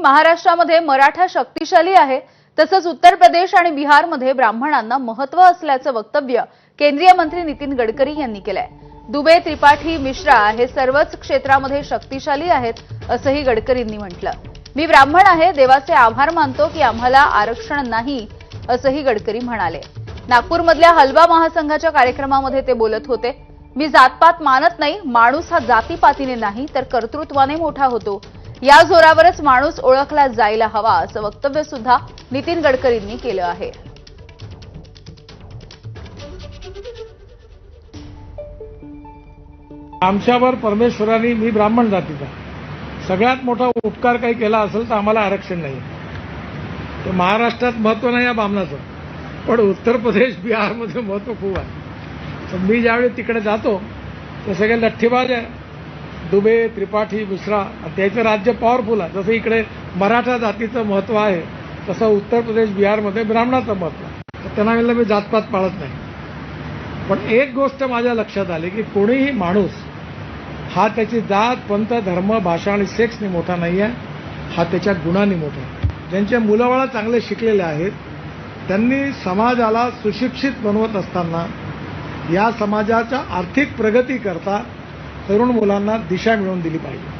महाराष्ट्रामध्ये मराठा शक्तिशाली आहे तसंच उत्तर प्रदेश आणि बिहारमध्ये ब्राह्मणांना महत्त्व असल्याचं वक्तव्य केंद्रीय मंत्री नितीन गडकरी यांनी केलंय. दुबे त्रिपाठी मिश्रा हे सर्वच क्षेत्रामध्ये शक्तिशाली आहेत असंही गडकरींनी म्हटलं. मी ब्राह्मण आहे देवाचे आभार मानतो की आम्हाला आरक्षण नाही असंही गडकरी म्हणाले. नागपूरमधल्या हलवा महासंघाच्या कार्यक्रमामध्ये ते बोलत होते मी जातपात मानत नाही माणूस हा जातीपातीने नाही तर कर्तृत्वाने मोठा होतो या जोरावरच माणूस ओळखला जायला हवा असं वक्तव्य सुद्धा नितीन गडकरींनी केलं आहे. आमच्यावर परमेश्वरांनी मी ब्राह्मण जातीचा. सगळ्यात मोठा उपकार काही केला असेल तर आम्हाला आरक्षण नाही. तर महाराष्ट्रात महत्त्व नाही या बामणाचं. पण उत्तर प्रदेश बिहारमध्ये महत्त्व खूप आहे. तर मी ज्यावेळी तिकडे जातो ते सगळे लठ्ठीबाज आहे. दुबे त्रिपाठी मिश्रा आणि त्याचं राज्य पॉवरफुल आहे. जसं इकडे मराठा जातीचं महत्त्व आहे तसं उत्तर प्रदेश बिहारमध्ये ब्राह्मणाचं महत्त्व आहे. तर त्यांना म्हणलं मी जातपात पाळत नाही. पण एक गोष्ट माझ्या लक्षात आली की कोणीही माणूस हा त्याची जात पंथ धर्म भाषा आणि सेक्सने मोठा नाही आहे हा त्याच्या गुणांनी मोठा आहे. ज्यांचे मुलंबाळं चांगले शिकलेले आहेत त्यांनी समाजाला सुशिक्षित बनवत असताना या समाजाच्या आर्थिक प्रगती करता तरुण मुलांना दिशा मिळवून दिली पाहिजे.